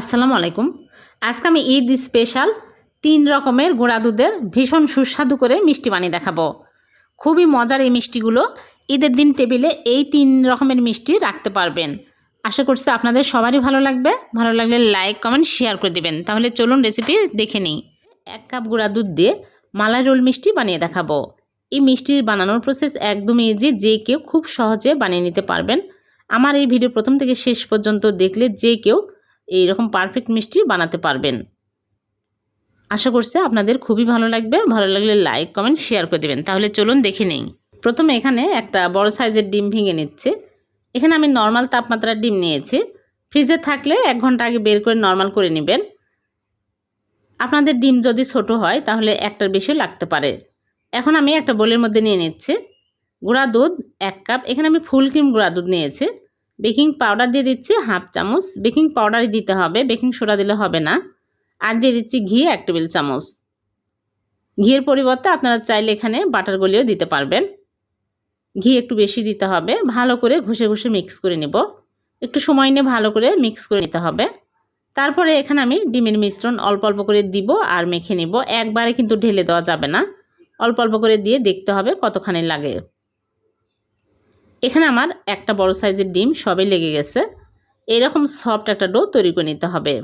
আসসালামু আলাইকুম। আজকে আমি ঈদ স্পেশাল তিন রকমের গুঁড়া দুধের ভীষণ সুস্বাদু করে মিষ্টি বানিয়ে দেখাবো। খুবই মজার এই মিষ্টিগুলো ঈদের দিন টেবিলে এই তিন রকমের মিষ্টি রাখতে পারবেন। আশা করছি আপনাদের সবারই ভালো লাগবে। ভালো লাগলে লাইক কমেন্ট শেয়ার করে দিবেন। তাহলে চলুন রেসিপি দেখে নিই। এক কাপ গুঁড়া দুধ দিয়ে মালাই রোল মিষ্টি বানিয়ে দেখাবো। এই মিষ্টির বানানোর প্রসেস একদমই ইজি যে কেউ খুব সহজে বানিয়ে নিতে পারবেন। আমার এই ভিডিও প্রথম থেকে শেষ পর্যন্ত দেখলে যে কেউ এইরকম পারফেক্ট মিষ্টি বানাতে পারবেন। আশা করছি আপনাদের খুবই ভালো লাগবে। ভালো লাগলে লাইক কমেন্ট শেয়ার করে দেবেন। তাহলে চলুন দেখে নেই। প্রথমে এখানে একটা বড় সাইজের ডিম ভেঙে নিচ্ছে। এখানে আমি নর্মাল তাপমাত্রার ডিম নিয়েছি। ফ্রিজে থাকলে এক ঘণ্টা আগে বের করে নর্মাল করে নেবেন। আপনাদের ডিম যদি ছোট হয়, তাহলে একটার বেশিও লাগতে পারে। এখন আমি একটা বোলের মধ্যে নিয়ে নিচ্ছি। গুঁড়া দুধ এক কাপ এখানে আমি ফুল ক্রিম গুঁড়া দুধ নিয়েছি। বেকিং পাউডার দিয়ে দিচ্ছি হাফ চামচ। বেকিং পাউডারই দিতে হবে, বেকিং সোডা দিলে হবে না। আর দিয়ে দিচ্ছি ঘি এক টেবিল চামচ। ঘিয়ের পরিবর্তে আপনারা চাইলে এখানে বাটার গলিও দিতে পারবেন। ঘি একটু বেশি দিতে হবে, ভালো করে ঘষে ঘষে মিক্স করে নেব। একটু সময় নিয়ে ভালো করে মিক্স করে নিতে হবে। তারপরে এখানে আমি ডিমের মিশ্রণ অল্প অল্প করে দিব আর মেখে নিব। একবারে কিন্তু ঢেলে দেওয়া যাবে না। অল্প অল্প করে দিয়ে দেখতে হবে কতখানি লাগে। এখানে আমার একটা বড় সাইজের ডিম সবে লেগে গেছে। এরকম সফট একটা ডো তৈরি করে নিতে হবে।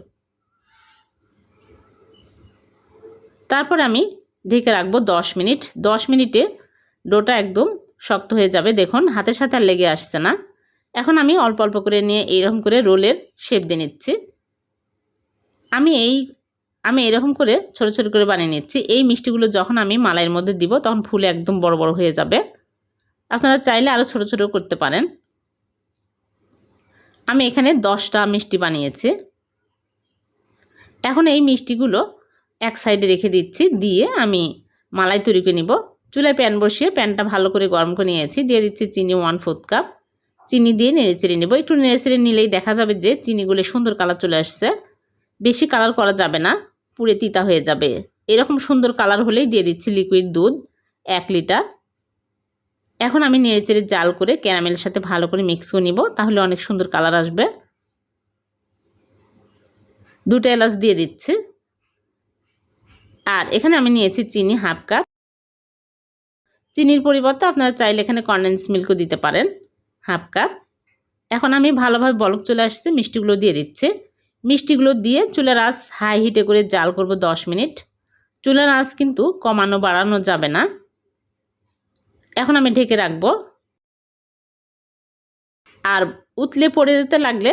তারপর আমি ঢেকে রাখব দশ মিনিট। দশ মিনিটে ডোটা একদম শক্ত হয়ে যাবে। দেখুন, হাতের সাথে আর লেগে আসছে না। এখন আমি অল্প অল্প করে নিয়ে এইরকম করে রোলের শেপ দিয়ে নিচ্ছি। আমি এই, আমি এরকম করে ছোট ছোট করে বানিয়ে নিচ্ছি। এই মিষ্টিগুলো যখন আমি মালাইয়ের মধ্যে দিব, তখন ফুলে একদম বড় বড় হয়ে যাবে। আপনারা চাইলে আরও ছোট ছোট করতে পারেন। আমি এখানে দশটা মিষ্টি বানিয়েছি। এখন এই মিষ্টিগুলো এক সাইডে রেখে দিচ্ছি, দিয়ে আমি মালাই তৈরি করে নিব। চুলায় প্যান বসিয়ে প্যানটা ভালো করে গরম করে নিয়েছি। দিয়ে দিচ্ছি চিনি ওয়ান ফোর্থ কাপ। চিনি দিয়ে নেড়ে চেড়ে নেব। একটু নেড়ে চেড়ে নিলেই দেখা যাবে যে চিনিগুলো সুন্দর কালার চলে আসছে। বেশি কালার করা যাবে না, পুড়ে তিতা হয়ে যাবে। এরকম সুন্দর কালার হলেই দিয়ে দিচ্ছি লিকুইড দুধ, এক লিটার। এখন আমি নেড়েচেড়ে জাল করে ক্যারামেলের সাথে ভালো করে মিক্স করে নিব, তাহলে অনেক সুন্দর কালার আসবে। দুটো এলাচ দিয়ে দিচ্ছি। আর এখানে আমি নিয়েছি চিনি হাফ কাপ। চিনির পরিবর্তে আপনারা চাইলে এখানে কন্ডেন্স মিল্কও দিতে পারেন, হাফ কাপ। এখন আমি ভালোভাবে বলক চলে আসছে, মিষ্টিগুলো দিয়ে দিচ্ছি। মিষ্টিগুলো দিয়ে চুলার আঁচ হাই হিটে করে জাল করব দশ মিনিট। চুলার আঁচ কিন্তু কমানো বাড়ানো যাবে না। এখন আমি ঢেকে রাখব। আর উতলে পড়ে যেতে লাগলে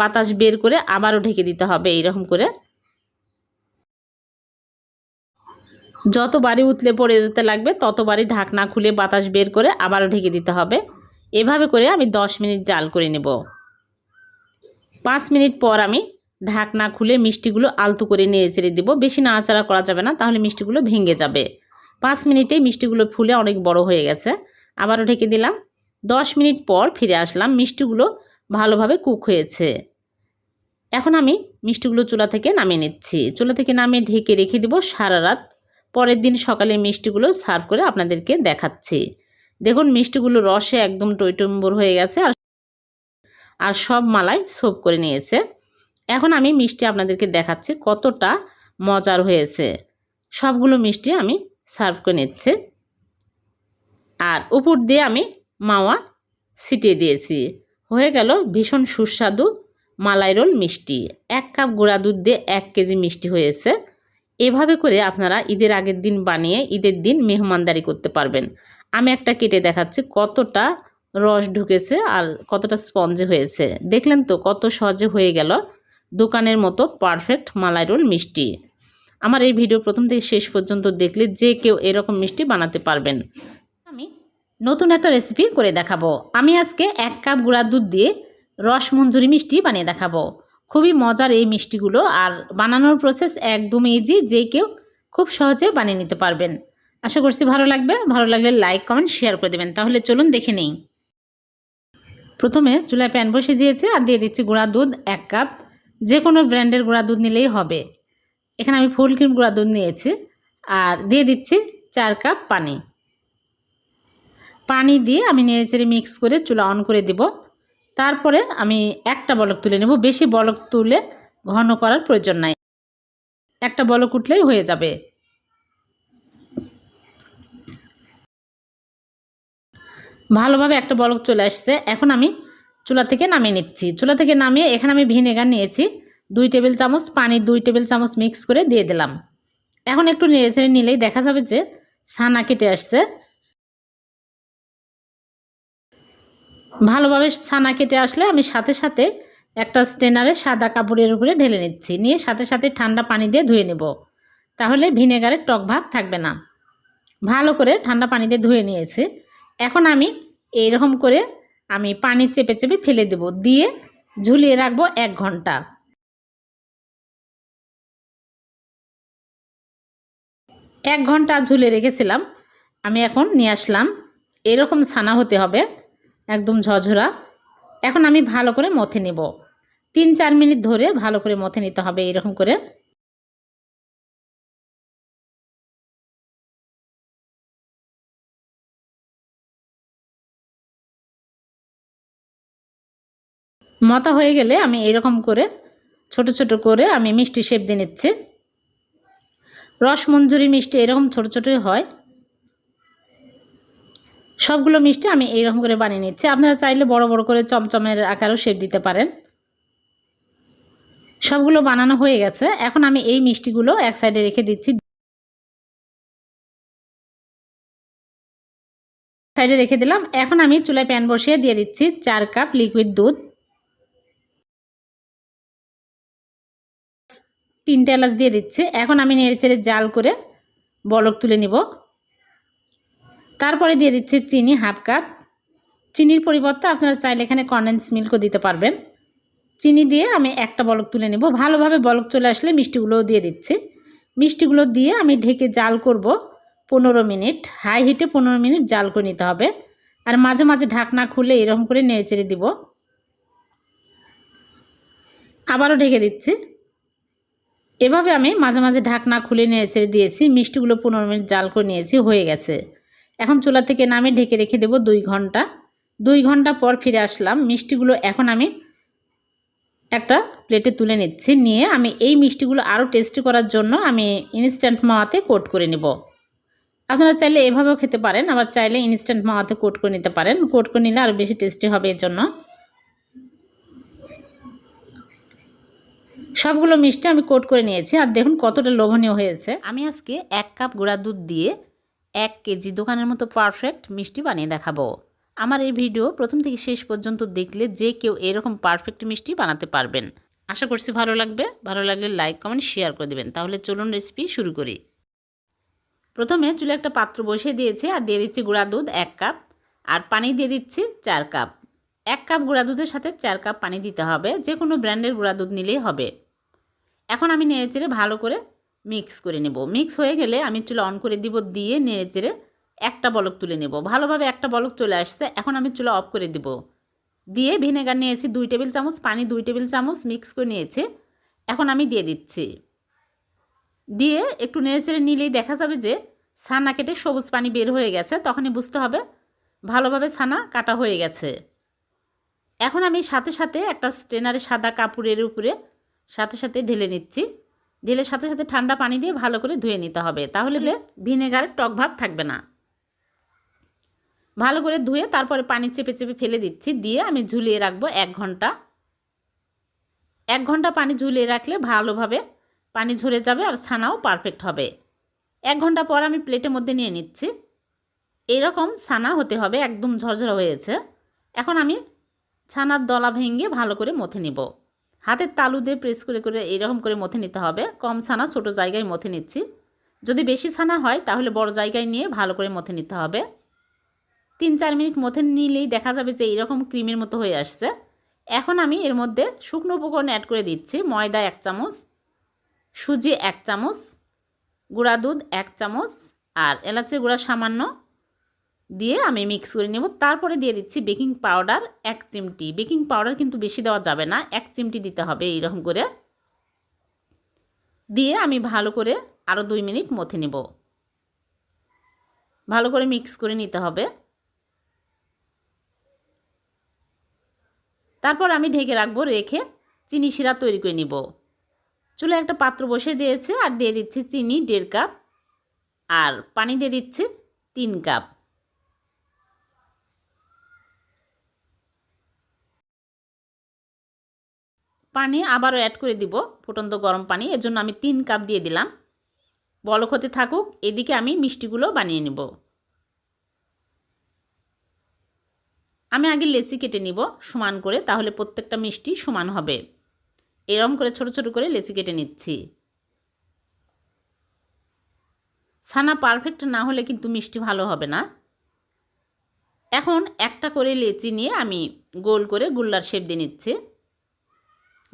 বাতাস বের করে আবারও ঢেকে দিতে হবে এইরকম করে। যতবারই উতলে পড়ে যেতে লাগবে, ততবারই ঢাকনা খুলে বাতাস বের করে আবারও ঢেকে দিতে হবে। এভাবে করে আমি দশ মিনিট জাল করে নেব। পাঁচ মিনিট পর আমি ঢাকনা খুলে মিষ্টিগুলো আলতু করে নেড়ে চেড়ে দেবো। বেশি নাড়াচাড়া করা যাবে না, তাহলে মিষ্টিগুলো ভেঙে যাবে। পাঁচ মিনিটেই মিষ্টিগুলো ফুলে অনেক বড় হয়ে গেছে। আবারও ঢেকে দিলাম। দশ মিনিট পর ফিরে আসলাম। মিষ্টিগুলো ভালোভাবে কুক হয়েছে। এখন আমি মিষ্টিগুলো চুলা থেকে নামিয়ে নিচ্ছি। চুলা থেকে নামিয়ে ঢেকে রেখে দেবো সারা রাত। পরের দিন সকালে মিষ্টিগুলো সার্ভ করে আপনাদেরকে দেখাচ্ছি। দেখুন, মিষ্টিগুলো রসে একদম টইটম্বর হয়ে গেছে আর আর সব মালাই সোপ করে নিয়েছে। এখন আমি মিষ্টি আপনাদেরকে দেখাচ্ছি কতটা মজার হয়েছে। সবগুলো মিষ্টি আমি সার্ভ করে নিচ্ছে। আর উপর দিয়ে আমি মাওয়া ছিটিয়ে দিয়েছি। হয়ে গেল ভীষণ সুস্বাদু মালাই রোল মিষ্টি। এক কাপ গুঁড়া দুধ দিয়ে এক কেজি মিষ্টি হয়েছে। এভাবে করে আপনারা ঈদের আগের দিন বানিয়ে ঈদের দিন মেহমানদারি করতে পারবেন। আমি একটা কেটে দেখাচ্ছি কতটা রস ঢুকেছে আর কতটা স্পঞ্জে হয়েছে। দেখলেন তো কত সহজে হয়ে গেল দোকানের মতো পারফেক্ট মালাই রোল মিষ্টি। আমার এই ভিডিও প্রথম থেকে শেষ পর্যন্ত দেখলে যে কেউ এরকম মিষ্টি বানাতে পারবেন। আমি নতুন একটা রেসিপি করে দেখাবো। আমি আজকে এক কাপ গুঁড়া দুধ দিয়ে রস মঞ্জুরি মিষ্টি বানিয়ে দেখাবো। খুবই মজার এই মিষ্টিগুলো আর বানানোর প্রসেস একদম ইজি যে কেউ খুব সহজে বানিয়ে নিতে পারবেন। আশা করছি ভালো লাগবে। ভালো লাগলে লাইক কমেন্ট শেয়ার করে দেবেন। তাহলে চলুন দেখে নেই। প্রথমে চুলায় প্যান বসিয়ে দিয়েছি আর দিয়ে দিচ্ছি গুঁড়া দুধ এক কাপ। যে কোনো ব্র্যান্ডের গুঁড়া দুধ নিলেই হবে। এখানে আমি ফুল ক্রিম গুঁড়া দুধ নিয়েছি আর দিয়ে দিচ্ছি চার কাপ পানি। পানি দিয়ে আমি নেড়ে চেড়ে মিক্স করে চুলা অন করে দিব। তারপরে আমি একটা বলক তুলে নেব। বেশি বলক তুলে ঘন করার প্রয়োজন নাই। একটা বলক উঠলেই হয়ে যাবে। ভালোভাবে একটা বলক চলে আসছে। এখন আমি চুলা থেকে নামিয়ে নিচ্ছি। চুলা থেকে নামিয়ে এখানে আমি ভিনেগার নিয়েছি। দুই টেবিল চামচ পানি দুই টেবিল চামচ মিক্স করে দিয়ে দিলাম। এখন একটু নেড়ে ছেড়ে নিলেই দেখা যাবে যে ছানা কেটে আসছে। ভালোভাবে ছানা কেটে আসলে আমি সাথে সাথে একটা স্টেনারে সাদা কাপড়ের উপরে ঢেলে নিচ্ছি। নিয়ে সাথে সাথে ঠান্ডা পানি দিয়ে ধুয়ে নেব। তাহলে ভিনেগারের টক ভাব থাকবে না। ভালো করে ঠান্ডা পানি দিয়ে ধুয়ে নিয়েছি। এখন আমি এইরকম করে আমি পানি চেপে চেপে ফেলে দেব। দিয়ে ঝুলিয়ে রাখব এক ঘণ্টা। এক ঘণ্টা ঝুলে রেখেছিলাম। আমি এখন নিয়ে আসলাম। এরকম ছানা হতে হবে, একদম ঝরঝরা। এখন আমি ভালো করে মথে নেব। তিন চার মিনিট ধরে ভালো করে মথে নিতে হবে এরকম করে। মতা হয়ে গেলে আমি এরকম করে, ছোট ছোট করে আমি মিষ্টি শেপ দিয়ে নিচ্ছি। রসমঞ্জুরি মিষ্টি এরকম ছোট ছোটই হয়। সবগুলো মিষ্টি আমি এইরকম করে বানিয়ে নিচ্ছি। আপনারা চাইলে বড় বড় করে চমচমের আকারেও শেপ দিতে পারেন। সবগুলো বানানো হয়ে গেছে। এখন আমি এই মিষ্টিগুলো এক সাইডে রেখে দিচ্ছি। সাইডে রেখে দিলাম। এখন আমি চুলায় প্যান বসিয়ে দিয়ে দিচ্ছি চার কাপ লিকুইড দুধ। তিনটে এলাচ দিয়ে দিচ্ছি। এখন আমি নেড়ে চেড়ে জাল করে বলক তুলে নিব। তারপরে দিয়ে দিচ্ছি চিনি হাফ কাপ। চিনির পরিবর্তে আপনারা চাইলে এখানে কন্ডেন্স মিল্কও দিতে পারবেন। চিনি দিয়ে আমি একটা বলক তুলে নেব। ভালোভাবে বলক চলে আসলে মিষ্টিগুলোও দিয়ে দিচ্ছি। মিষ্টিগুলো দিয়ে আমি ঢেকে জাল করব পনেরো মিনিট। হাই হিটে পনেরো মিনিট জাল করে নিতে হবে। আর মাঝে মাঝে ঢাকনা খুলে এরকম করে নেড়ে চেড়ে দিব। আবারও ঢেকে দিচ্ছি। এভাবে আমি মাঝে মাঝে ঢাকনা খুলে নেড়ে ছেড়ে দিয়েছি, মিষ্টিগুলো পনেরো মিনিট জাল করে নিয়েছি, হয়ে গেছে। এখন চুলা থেকে নামে ঢেকে রেখে দেব দুই ঘণ্টা। দুই ঘণ্টা পর ফিরে আসলাম, মিষ্টিগুলো এখন আমি একটা প্লেটে তুলে নিচ্ছি, নিয়ে আমি এই মিষ্টিগুলো আরও টেস্টি করার জন্য আমি ইনস্ট্যান্ট মাওয়াতে কোট করে নেব। আপনারা চাইলে এভাবেও খেতে পারেন, আবার চাইলে ইনস্ট্যান্ট মাওয়াতে কোট করে নিতে পারেন। কোট করে নিলে আরও বেশি টেস্টি হবে এর জন্য। সবগুলো মিষ্টি আমি কোট করে নিয়েছি, আর দেখুন কতটা লোভনীয় হয়েছে। আমি আজকে এক কাপ গুঁড়া দুধ দিয়ে এক কেজি দোকানের মতো পারফেক্ট মিষ্টি বানিয়ে দেখাবো। আমার এই ভিডিও প্রথম থেকে শেষ পর্যন্ত দেখলে যে কেউ এরকম পারফেক্ট মিষ্টি বানাতে পারবেন। আশা করছি ভালো লাগবে। ভালো লাগলে লাইক কমেন্ট শেয়ার করে দেবেন। তাহলে চলুন রেসিপি শুরু করি। প্রথমে চুলে একটা পাত্র বসিয়ে দিয়েছি, আর দিয়ে দিচ্ছি গুঁড়া দুধ এক কাপ, আর পানি দিয়ে দিচ্ছি চার কাপ। এক কাপ গুঁড়া দুধের সাথে চার কাপ পানি দিতে হবে যে কোনো ব্র্যান্ডের গুঁড়া দুধ নিলেই হবে। এখন আমি নেড়ে চেড়ে ভালো করে মিক্স করে নেব। মিক্স হয়ে গেলে আমি চুলা অন করে দিব, দিয়ে নেড়ে চেড়ে একটা বলক তুলে নেব। ভালোভাবে একটা বলক চলে আসছে, এখন আমি চুলা অফ করে দিব। দিয়ে ভিনেগার নিয়েছি দুই টেবিল চামচ, পানি দুই টেবিল চামচ মিক্স করে নিয়েছি। এখন আমি দিয়ে দিচ্ছি। দিয়ে একটু নেড়ে চেড়ে নিলেই দেখা যাবে যে ছানা কেটে সবুজ পানি বের হয়ে গেছে, তখনই বুঝতে হবে ভালোভাবে ছানা কাটা হয়ে গেছে। এখন আমি সাথে সাথে একটা স্টেনারে সাদা কাপড়ের উপরে সাথে সাথে ঢেলে নিচ্ছি। ঢেলে সাথে সাথে ঠান্ডা পানি দিয়ে ভালো করে ধুয়ে নিতে হবে। তাহলে ভিনেগারের টক ভাব থাকবে না। ভালো করে ধুয়ে তারপরে পানি চেপে চেপে ফেলে দিচ্ছি। দিয়ে আমি ঝুলিয়ে রাখব এক ঘণ্টা। এক ঘণ্টা পানি ঝুলিয়ে রাখলে ভালোভাবে পানি ঝরে যাবে আর ছানাও পারফেক্ট হবে। এক ঘণ্টা পর আমি প্লেটের মধ্যে নিয়ে নিচ্ছি। এইরকম ছানা হতে হবে একদম ঝরঝরা হয়েছে। এখন আমি ছানার দলা ভেঙে ভালো করে মথে নিব। হাতের তালু দিয়ে প্রেস করে করে এরকম করে মথে নিতে হবে। কম ছানা, ছোট জায়গায় মথে নিচ্ছি। যদি বেশি ছানা হয়, তাহলে বড় জায়গায় নিয়ে ভালো করে মথে নিতে হবে। তিন, চার মিনিট মথে নিলেই দেখা যাবে যে এইরকম ক্রিমের মতো হয়ে আসছে। এখন আমি এর মধ্যে শুকনো উপকরণ অ্যাড করে দিচ্ছি। ময়দা এক চামচ, সুজি এক চামচ, গুঁড়া দুধ এক চামচ, আর এলাচের গুঁড়া সামান্য দিয়ে আমি মিক্স করে নেব। তারপরে দিয়ে দিচ্ছি বেকিং পাউডার এক চিমটি। বেকিং পাউডার কিন্তু বেশি দেওয়া যাবে না, এক চিমটি দিতে হবে এইরকম করে। দিয়ে আমি ভালো করে আরও দুই মিনিট মথে নেব। ভালো করে মিক্স করে নিতে হবে। তারপর আমি ঢেকে রাখব, রেখে চিনি শিরা তৈরি করে নিব। চুলে একটা পাত্র বসে দিয়েছে আর দিয়ে দিচ্ছি চিনি দেড় কাপ। আর পানি দিয়ে দিচ্ছি তিন কাপ। পানি আবারও অ্যাড করে দিব, ফুটন্ত গরম পানি। এর জন্য আমি তিন কাপ দিয়ে দিলাম। বলক হতে থাকুক, এদিকে আমি মিষ্টিগুলো বানিয়ে নেব। আমি আগে লেচি কেটে নিব সমান করে, তাহলে প্রত্যেকটা মিষ্টি সমান হবে। এরম করে ছোট ছোট করে লেচি কেটে নিচ্ছি। ছানা পারফেক্ট না হলে কিন্তু মিষ্টি ভালো হবে না। এখন একটা করে লেচি নিয়ে আমি গোল করে গুল্লার শেপ দিয়ে নিচ্ছি।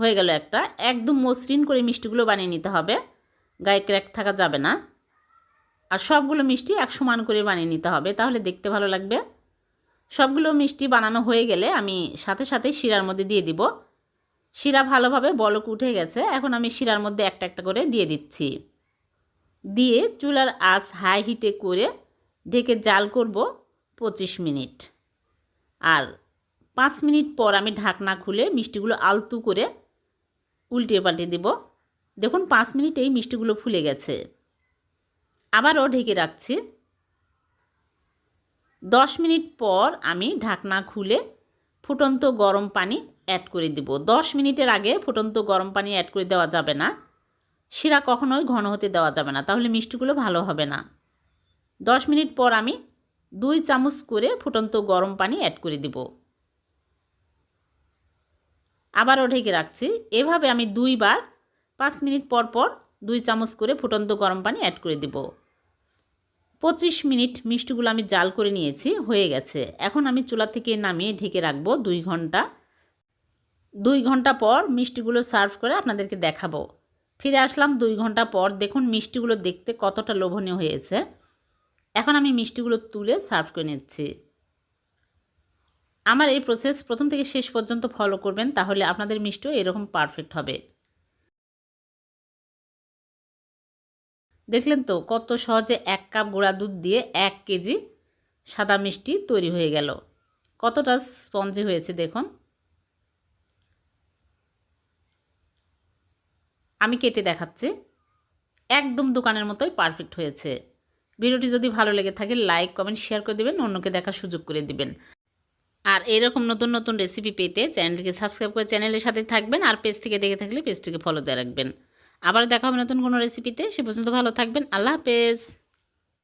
হয়ে গেল একটা। একদম মসৃণ করে মিষ্টিগুলো বানিয়ে নিতে হবে। গায়ে ক্র্যাক থাকা যাবে না। আর সবগুলো মিষ্টি এক সমান করে বানিয়ে নিতে হবে, তাহলে দেখতে ভালো লাগবে। সবগুলো মিষ্টি বানানো হয়ে গেলে আমি সাথে সাথে শিরার মধ্যে দিয়ে দিব। শিরা ভালোভাবে বলক উঠে গেছে, এখন আমি শিরার মধ্যে একটা একটা করে দিয়ে দিচ্ছি। দিয়ে চুলার আঁচ হাই হিটে করে ঢেকে জাল করব পঁচিশ মিনিট। আর পাঁচ মিনিট পর আমি ঢাকনা খুলে মিষ্টিগুলো আলতু করে উল্টিয়ে পাল্টে দেব। দেখুন, পাঁচ মিনিটেই মিষ্টিগুলো ফুলে গেছে। আবারও ঢেকে রাখছি। দশ মিনিট পর আমি ঢাকনা খুলে ফুটন্ত গরম পানি অ্যাড করে দেব। দশ মিনিটের আগে ফুটন্ত গরম পানি অ্যাড করে দেওয়া যাবে না। শিরা কখনোই ঘন হতে দেওয়া যাবে না। তাহলে মিষ্টিগুলো ভালো হবে না। দশ মিনিট পর আমি দুই চামচ করে ফুটন্ত গরম পানি অ্যাড করে দেব। আবারও ঢেকে রাখছি। এভাবে আমি দুইবার পাঁচ মিনিট পর পর দুই চামচ করে ফুটন্ত গরম পানি অ্যাড করে দেব। পঁচিশ মিনিট মিষ্টিগুলো আমি জাল করে নিয়েছি, হয়ে গেছে। এখন আমি চুলা থেকে নামিয়ে ঢেকে রাখব দুই ঘণ্টা। দুই ঘণ্টা পর মিষ্টিগুলো সার্ভ করে আপনাদেরকে দেখাবো। ফিরে আসলাম দুই ঘণ্টা পর। দেখুন, মিষ্টিগুলো দেখতে কতটা লোভনীয় হয়েছে। এখন আমি মিষ্টিগুলো তুলে সার্ভ করে নিচ্ছি। আমার এই প্রসেস প্রথম থেকে শেষ পর্যন্ত ফলো করবেন, তাহলে আপনাদের মিষ্টিও এরকম পারফেক্ট হবে। দেখলেন তো কত সহজে এক কাপ গুঁড়া দুধ দিয়ে এক কেজি সাদা মিষ্টি তৈরি হয়ে গেল। কতটা স্পঞ্জি হয়েছে দেখুন। আমি কেটে দেখাচ্ছি। একদম দোকানের মতোই পারফেক্ট হয়েছে। ভিডিওটি যদি ভালো লেগে থাকে লাইক কমেন্ট শেয়ার করে দেবেন, অন্যকে দেখার সুযোগ করে দিবেন। আর এরকম নতুন নতুন রেসিপি পেতে চ্যানেলকে সাবস্ক্রাইব করে চ্যানেলের সাথে থাকবেন আর পেজ থেকে দেখে থাকলে পেজটিকে ফলো দিয়ে রাখবেন। আবার দেখা হবে নতুন কোনো রেসিপিতে সে পর্যন্ত ভালো থাকবেন। আল্লাহ হাফেজ।